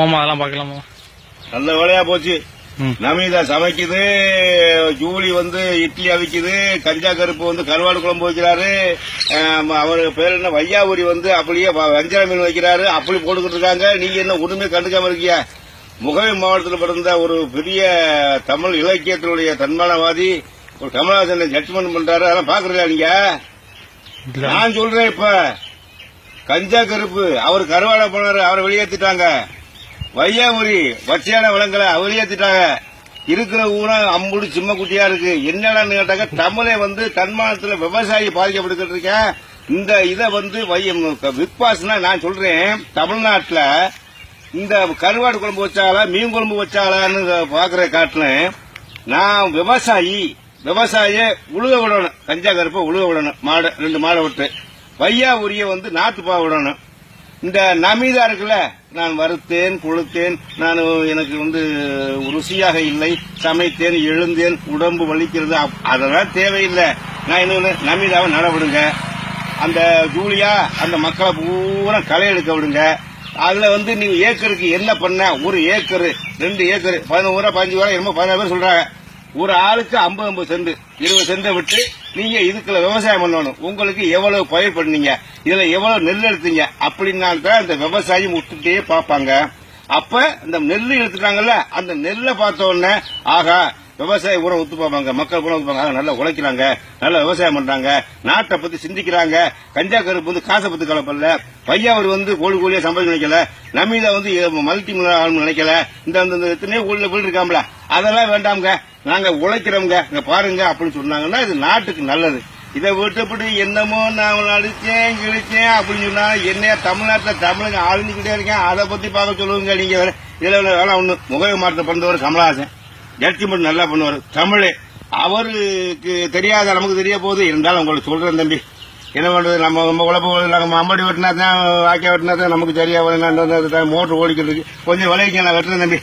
ஆமா அதெல்லாம் பார்க்கலாமா நல்ல வேலையா போச்சு. நமிதா சமைக்குது ஜூலி வந்து இட்லி அவிக்குது கஞ்சா கருப்பு வந்து கருவாடு குழம்பு வைக்கிறாரு. அவரு பேர் என்ன? வையாபுரி வந்து அப்படியே வஞ்சர மீன் வைக்கிறாரு. அப்படி போட்டுக்கிட்டு இருக்காங்க. நீங்க என்ன ஒண்ணுமே கண்டுக்காம இருக்கியா முகவை மாவட்டத்தில் பிறந்த ஒரு பெரிய தமிழ் இலக்கியத்தினுடைய தன்மானவாதி ஒரு கமலஹாசனை ஜட்ஜ்மெண்ட் பண்றாரு. அதெல்லாம் பாக்குறீங்களா நீங்க? நான் சொல்றேன் இப்ப. கஞ்சா கருப்பு அவர் கருவாடை போனாரு அவரை வெளியேத்திட்டாங்க. வையாபுரி வச்சியான விலங்குல அவர் வெளியேத்திட்டாங்க இருக்கிற ஊரா அம்புடு சிம்ம குட்டியா இருக்கு. என்னடான்னு கேட்டாங்க தமிழை வந்து தன்மானத்துல விவசாயி பாதிக்கப்பட்டுக்கிட்டு இருக்கேன். இந்த இதை வந்து வையம் பாஸ்னா நான் சொல்றேன் தமிழ்நாட்டில் இந்த கருவாடு குழம்பு வச்சாலா மீன் குழம்பு வச்சாலான்னு பாக்குற காட்டுல நான் விவசாயி விவசாய உழுக விடணும். கஞ்சா கருப்பை உழுக விடணும். மாடு ரெண்டு மாடை விட்டு. வையா உரிய வந்து பா விடணும். இந்த நமிதா இருக்குல்ல நான் வறுத்தேன் கொளுத்தேன் நான் எனக்கு வந்து ருசியாக இல்லை சமைத்தேன் எழுந்தேன் உடம்பு வலிக்கிறது அதெல்லாம் தேவையில்லை. நான் இன்னொன்று நமிதாவை நடவிடுங்க அந்த ஜூலியா அந்த மக்களை பூரா களை எடுக்க விடுங்க. அதுல வந்து நீங்க ஏக்கருக்கு என்ன பண்ண? ஒரு ஏக்கரு ரெண்டு ஏக்கரு பதினோரு ரூபா பதினஞ்சு ரூபா என்னமோ பதினாறு பேர் சொல்றாங்க. ஒரு ஆளுக்கு ஐம்பது ஐம்பது சென்ட் இருபது சென்ட்டை விட்டு நீங்க இதுக்குள்ள விவசாயம் பண்ணணும். உங்களுக்கு எவ்வளவு பயிர் பண்ணீங்க? இதுல எவ்வளவு நெல் எடுத்தீங்க? அப்படின்னா தான் இந்த விவசாயி விட்டுட்டே பார்ப்பாங்க. அப்ப இந்த நெல் எடுத்துட்டாங்கல்ல அந்த நெல்லை பார்த்த உடனே ஆகா விவசாய பூரா ஒத்து பார்ப்பாங்க மக்கள் பூரா ஒத்து பார்ப்பாங்க ஆக, நல்லா உழைக்கிறாங்க நல்லா விவசாயம் பண்றாங்க நாட்டை பத்தி சிந்திக்கிறாங்க கஞ்சா கருப்பு வந்து காசை பத்தி கலப்பல்ல பையாவர் வந்து கோழி கோழியா சம்பாதிக்க நினைக்கல நமீதா வந்து மல்டி ஆளும் நினைக்கல இந்த எத்தனையோ கோழியில போயிட்டு இருக்காங்களா அதெல்லாம் வேண்டாம்ங்க. நாங்க உழைக்கிறவங்க இங்க பாருங்க அப்படின்னு சொன்னாங்கன்னா இது நாட்டுக்கு நல்லது. இதை விட்டுப்பட்டு என்னமோ நான் அடிச்சேன் கிழிச்சேன் அப்படின்னு சொன்னா என்ன தமிழ்நாட்டுல தமிழக ஆளுந்துகிட்டே இருக்கேன். அதை பத்தி பார்க்க சொல்லுவீங்க நீங்க வேற. இதுல வேற வேலை ஒண்ணு. முகவை மாற்றம் பண்ணவர் கமலஹாசன். ஜட்ஜ்மெண்ட் நல்லா பண்ணுவார். தமிழ். அவருக்கு தெரியாத நமக்கு தெரிய போகுது. இருந்தாலும் உங்களுக்கு சொல்றேன் தம்பி. என்ன பண்றது? நம்ம நம்ம உழப்பு நாங்கள் அம்படி வெட்டினா தான் வாக்கியா வெட்டினா தான் நமக்கு சரியா மோட்டர் ஓடிக்கிட்டு இருக்கு. கொஞ்சம் விளைவிக்க நான் வெட்டுறேன் தம்பி.